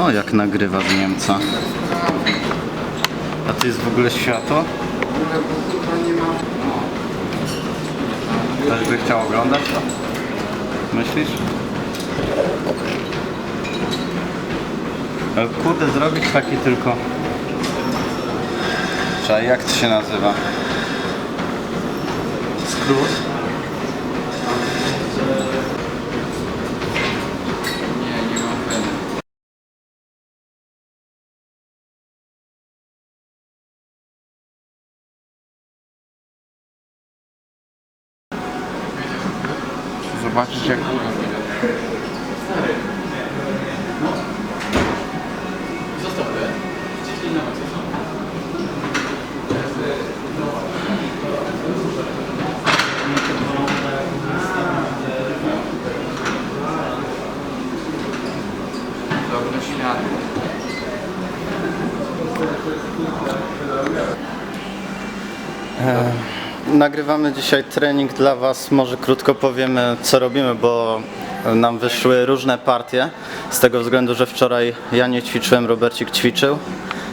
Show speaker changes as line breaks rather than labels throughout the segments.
O, jak nagrywa z Niemca. A tu jest w ogóle światło? Ktoś by chciał oglądać to? Myślisz? Ale kurde, zrobić taki tylko... Czekaj, jak to się nazywa? Skrót?
Nie, nie mam weny. Zobaczyć jak... Dobre światło.
Nagrywamy dzisiaj trening dla Was. Może krótko powiemy, co robimy, bo nam wyszły różne partie. Z tego względu, że wczoraj ja nie ćwiczyłem, Robercik ćwiczył.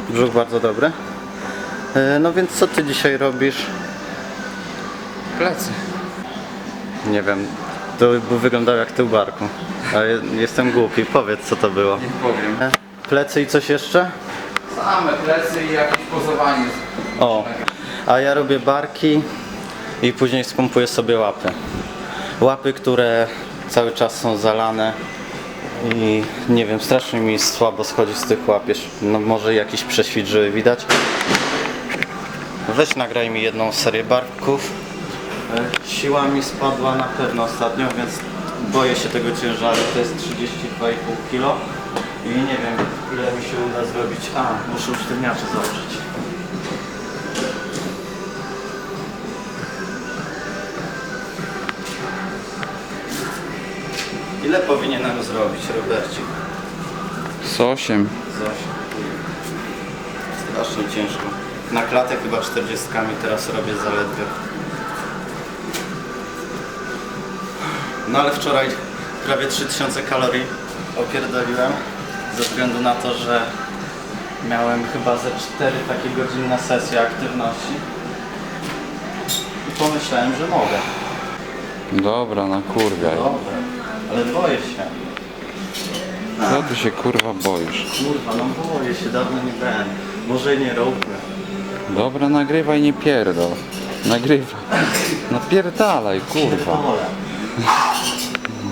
Brzuch bardzo dobry. E, No więc co Ty dzisiaj robisz?
Plecy.
Nie wiem, to by wyglądał jak tył barku. Jestem głupi, powiedz co to było.
Nie powiem.
E, Plecy i coś jeszcze?
Same plecy i jakieś pozowanie.
O, a ja robię barki i później spompuję sobie łapy. Łapy, które cały czas są zalane i nie wiem, strasznie mi słabo schodzi z tych łapiesz. No może jakiś prześwit żyły widać. Weź nagraj mi jedną serię barków. Siła mi spadła na pewno ostatnio, więc boję się tego ciężaru. To jest 32,5 kg i nie wiem ile mi się uda zrobić. A, muszę usztywniacze założyć. Ile powinienem zrobić, Robercik?
Z 8.
Coś. Strasznie ciężko. Na klatę chyba 40 teraz robię zaledwie. No ale wczoraj prawie 3000 kalorii opierdoliłem ze względu na to, że miałem chyba ze 4 takie godzinne sesje aktywności. I pomyślałem, że mogę.
Dobra, na kurwa.
Dobra, ale boję się.
Co ty się kurwa boisz?
Kurwa, no boję się, dawno nie byłem. Może nie róbmy.
Dobra, nagrywaj, nie pierdol. Nagrywaj. Napierdalaj, kurwa.
Pierdolę.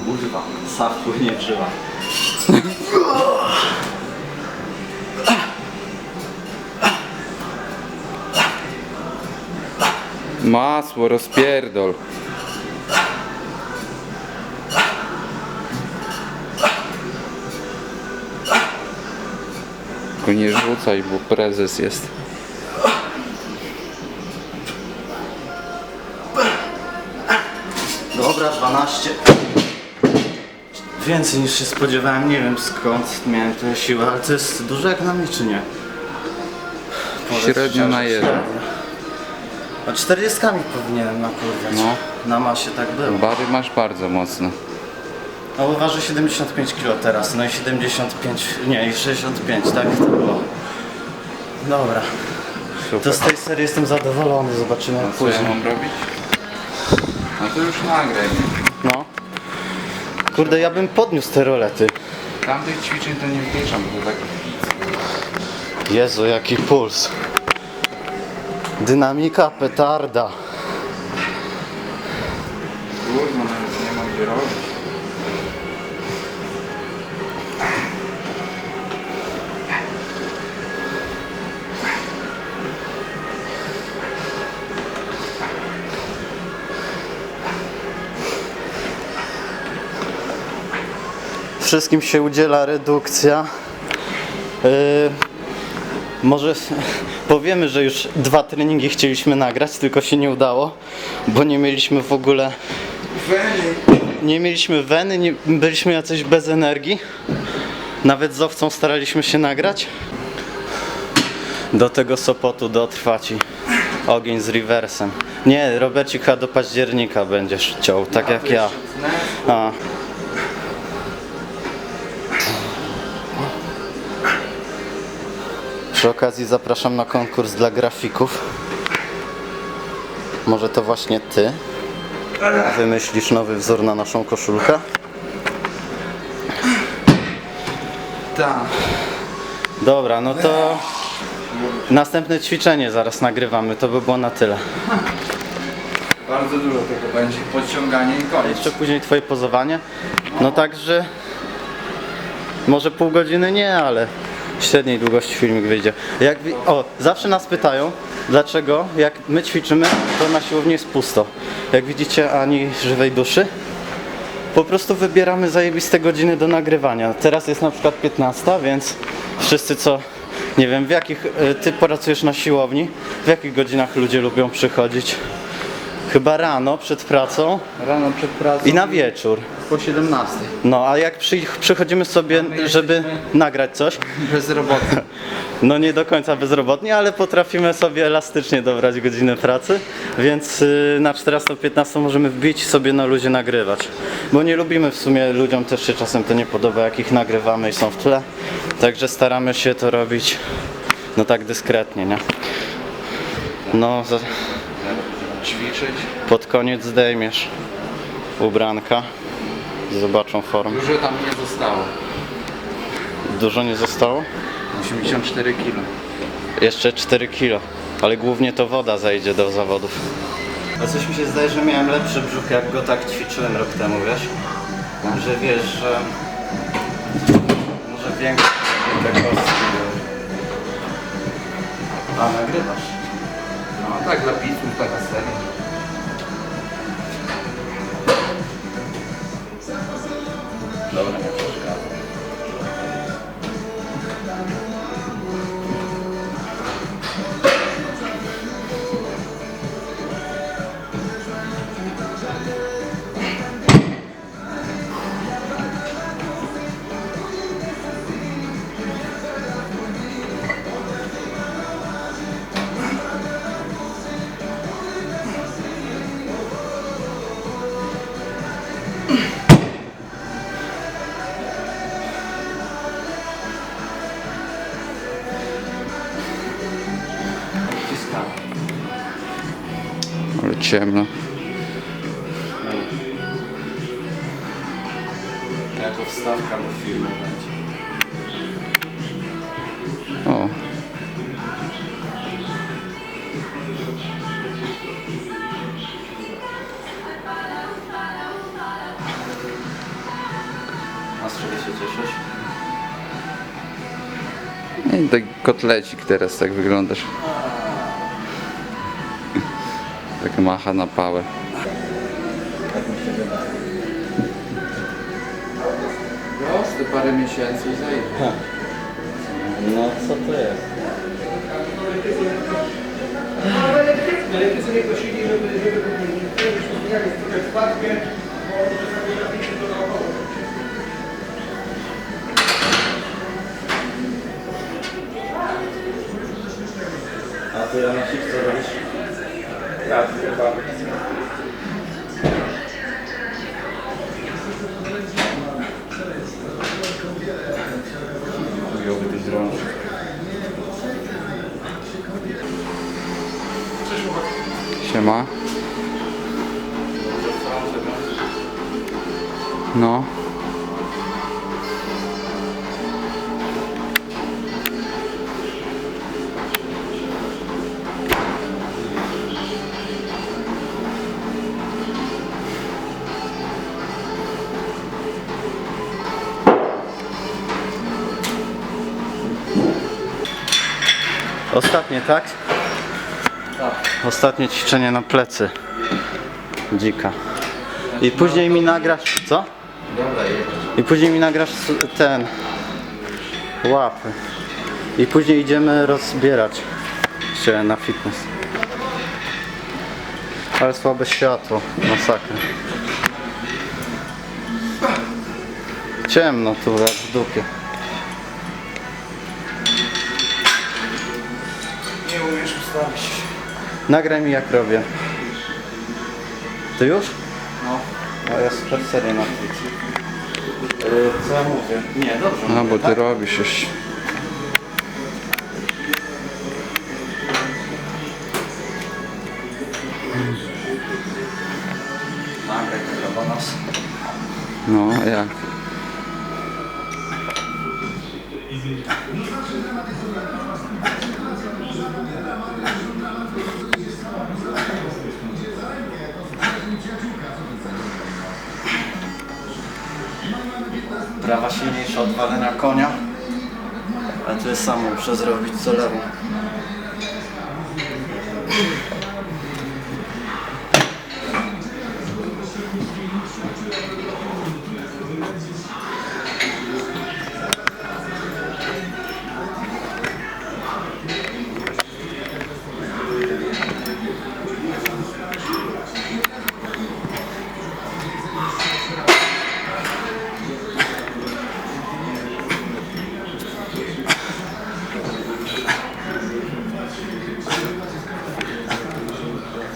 Kurwa, saw płynie w żyłach.
Masło, rozpierdol. Tylko nie rzucaj, bo prezes jest.
Dobra, 12. Więcej niż się spodziewałem, nie wiem skąd miałem tę siłę, ale to jest dużo jak na mnie, czy nie?
Średnio na jeden.
A 40 powinienem napływać.
No.
Na masie tak było.
Bary masz bardzo mocno.
No bo waży 75 kg teraz, no i 75, nie i 65, tak to było. Dobra, to
Super.
z tej serii jestem zadowolony, zobaczymy jak
co ja
później.
mam robić? No to już nagraj.
No. Kurde, ja bym podniósł te rolety.
Tamtych ćwiczeń to nie wliczam, bo tak
Jezu, jaki puls. Dynamika, petarda.
Kurwa, nawet nie mam gdzie robić.
Wszystkim się udziela redukcja. Yy, może powiemy, że już dwa treningi chcieliśmy nagrać, tylko się nie udało, bo nie mieliśmy w ogóle. Nie mieliśmy weny, nie, byliśmy jacyś bez energii. Nawet z owcą staraliśmy się nagrać. Do tego Sopotu dotrwać i ogień z rewersem. Nie, Robercik do października będziesz ciął, tak jak ja. A. Przy okazji zapraszam na konkurs dla grafików. Może to właśnie ty wymyślisz nowy wzór na naszą koszulkę?
Tak.
Dobra, no to następne ćwiczenie zaraz nagrywamy, to by było na tyle.
Bardzo dużo tego będzie. Podciąganie i koniec.
Jeszcze później twoje pozowanie. No także może pół godziny nie, ale średniej długości filmik wyjdzie. Jak, o, zawsze nas pytają, dlaczego jak my ćwiczymy, to na siłowni jest pusto. Jak widzicie, ani żywej duszy. Po prostu wybieramy zajebiste godziny do nagrywania. Teraz jest na przykład 15, więc wszyscy co, nie wiem, w jakich, y, ty pracujesz na siłowni, w jakich godzinach ludzie lubią przychodzić? Chyba rano, przed pracą
Rano przed pracą
i na wieczór.
po 17.
No, a jak przy, przychodzimy sobie, żeby nagrać coś,
Bezrobotny.
no nie do końca bezrobotni, ale potrafimy sobie elastycznie dobrać godziny pracy, więc y, na 14-15 możemy wbić sobie na luzie nagrywać. Bo nie lubimy w sumie, ludziom też się czasem to nie podoba, jak ich nagrywamy i są w tle. Także staramy się to robić, no tak dyskretnie, nie? No, za,
Ćwiczyć.
pod koniec zdejmiesz ubranka, zobaczą formę.
Dużo tam nie zostało.
Dużo nie zostało?
84 kilo.
Jeszcze 4 kilo, ale głównie to woda zajdzie do zawodów. A coś mi się zdaje, że miałem lepszy brzuch, jak go tak ćwiczyłem rok temu, wiesz? Że wiesz, że może większe te kostki były. A, nagrywasz?
Tak dla widzów, taka seria.
Dobra,
ciemno.
Jako wstawka do filmu będzie.
O.
A z czego się cieszysz?
I tak kotlecik teraz tak wyglądasz. Macha na pałę. Prosty parę miesięcy i zajdzie.
No co to jest?
Lepiej sobie prosili, żeby, żeby żebyśmy trochę spadkę, bo czasami napisze to naokoło.
A ty Janusik co robisz?
Tak.
Siema. No.
Ostatnie, tak? Ostatnie ćwiczenie na plecy. Dzika. I później mi nagrasz, co? I później mi nagrasz ten łapy. I później idziemy rozbierać się na fitness. Ale słabe światło, masakra. Ciemno tu w dupie.
Znaleźć.
Nagraj mi jak robię. Ty już?
No.
No ja przed serię na yy, Co ja mówię? Nie, dobrze.
No
mówię,
bo ty
tak?
robisz już.
Nagraj dla nas. No, jak? Prawa silniejsza od walenia konia. Ale to jest samo, muszę zrobić co lewą.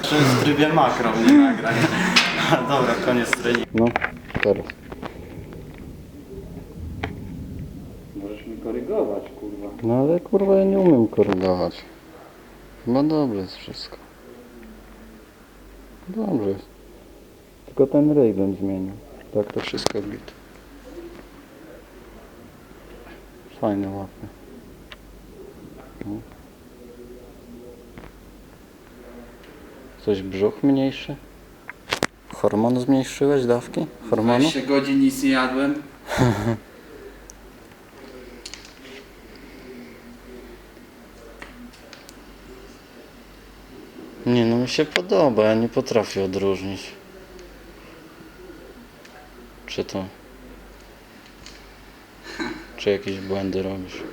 Czy w trybie makro mnie nagraj. Dobra, koniec treningu. No, teraz.
Możesz mi korygować, kurwa.
No ale kurwa ja nie umiem korygować. No dobrze jest wszystko. Dobrze jest. Tylko ten ryj bym zmienił. Tak to wszystko bit. Fajne, ładne. No. Coś brzuch mniejszy? Hormon zmniejszyłeś dawki? Hormonu?
20 godzin nic nie jadłem.
Nie no mi się podoba, ja nie potrafię odróżnić. Czy to... Czy jakieś błędy robisz?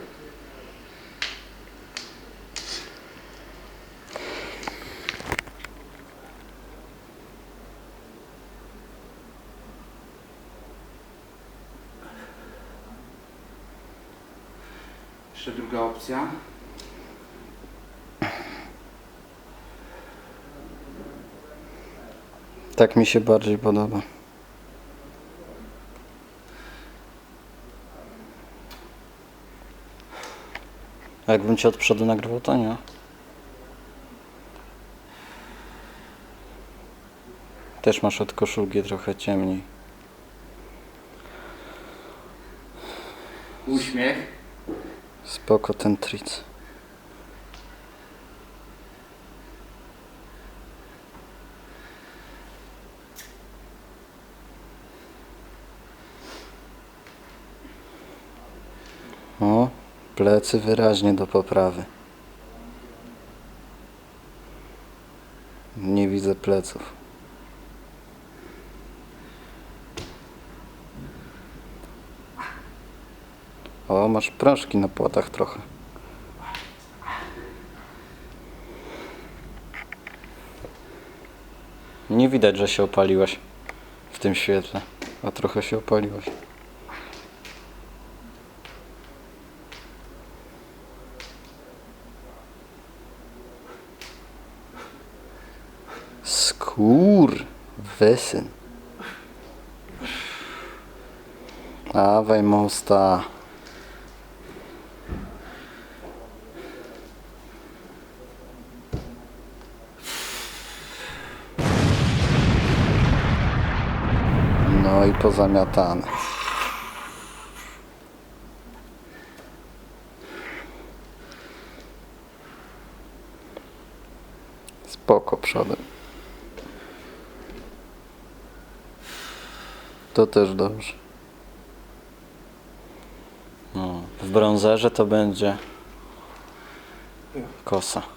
Jeszcze druga opcja.
Tak mi się bardziej podoba. A jakbym cię od przodu nagrywał, to nie. Też masz od koszulki trochę ciemniej.
Uśmiech.
Spoko ten tric. O, plecy wyraźnie do poprawy. Nie widzę pleców. O, masz proszki na płotach trochę. Nie widać, że się opaliłeś w tym świetle, a trochę się opaliłeś. Skór, wysyn. Dawaj mosta. No i pozamiatane. Spoko przodem. To też dobrze. No, w brązerze to będzie kosa.